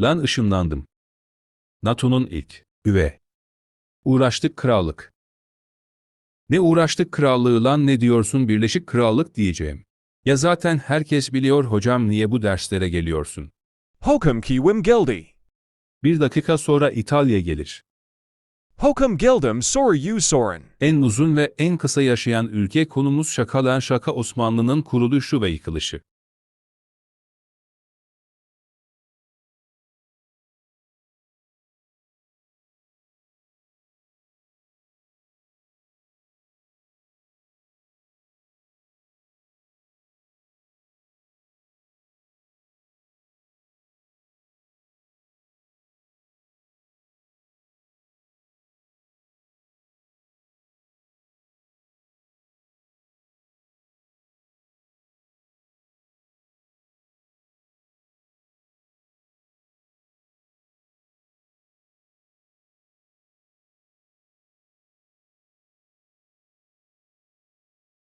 Lan ışınlandım. NATO'nun ilk. Üve. Uğraştık krallık. Ne uğraştık krallığı lan ne diyorsun Birleşik Krallık diyeceğim. Ya zaten herkes biliyor hocam niye bu derslere geliyorsun. Hokum ki wim gildi. Bir dakika sonra İtalya gelir. Hokum gildum sor you soren. En uzun ve en kısa yaşayan ülke konumuz şakalan şaka Osmanlı'nın kuruluşu ve yıkılışı.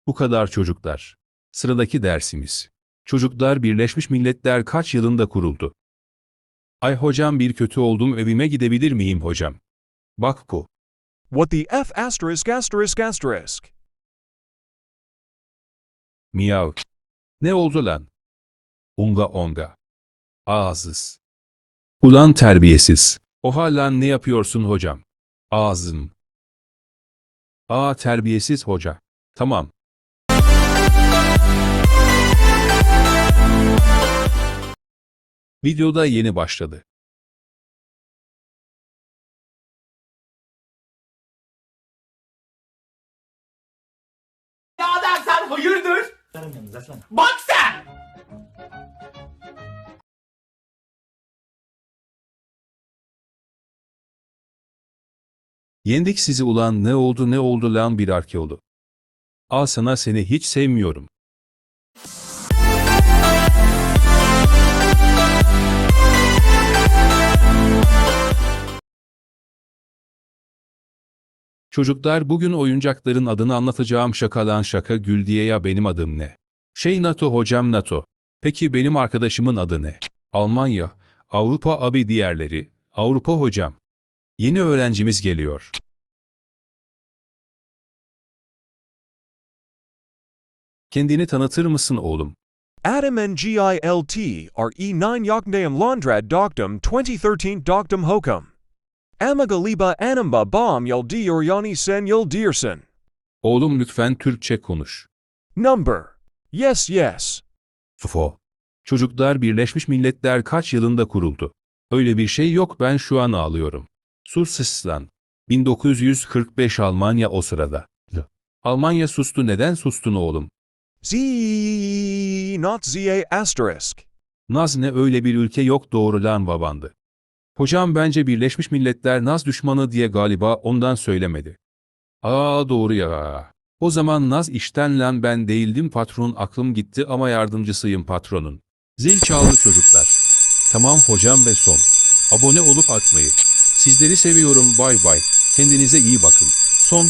Bu kadar çocuklar. Sıradaki dersimiz. Çocuklar Birleşmiş Milletler kaç yılında kuruldu? Ay hocam bir kötü oldum evime gidebilir miyim hocam? Bak ku. What the F asterisk asterisk asterisk. Miyav. Ne oldu lan? Unga onga. Ağzız. Ulan terbiyesiz. Oha lan ne yapıyorsun hocam? Ağzım. Aa terbiyesiz hoca. Tamam. Videoda yeni başladı. Birader sen hayırdır? Bak sen! Yendik sizi ulan ne oldu ne oldu lan bir arkeolu. Al sana seni hiç sevmiyorum. Çocuklar bugün oyuncakların adını anlatacağım şakalan şaka gül diye ya benim adım ne? Şey NATO hocam NATO. Peki benim arkadaşımın adı ne? Almanya, Avrupa abi diğerleri, Avrupa hocam. Yeni öğrencimiz geliyor. Kendini tanıtır mısın oğlum? Adam NGILT RE9 Yokneum Laundrad Doctum 2013 Doctum Hokum. Amagaliba Anamba Bom Yel Dioryani Sen Yel Dearson. Oğlum lütfen Türkçe konuş. Number. Yes, yes. FFO. Çocuklar Birleşmiş Milletler kaç yılında kuruldu? Öyle bir şey yok ben şu an ağlıyorum. Sus sus lan. 1945 Almanya o sırada. Almanya sustu neden sustun oğlum? Z not ZA asterisk. Naz ne öyle bir ülke yok doğru lan babandı. Hocam bence Birleşmiş Milletler Naz düşmanı diye galiba ondan söylemedi. Aa doğru ya. O zaman Naz işten lan ben değildim patron aklım gitti ama yardımcısıyım patronun. Zil çaldı çocuklar. Tamam hocam ve son. Abone olup atmayı. Sizleri seviyorum bay bay. Kendinize iyi bakın. Son.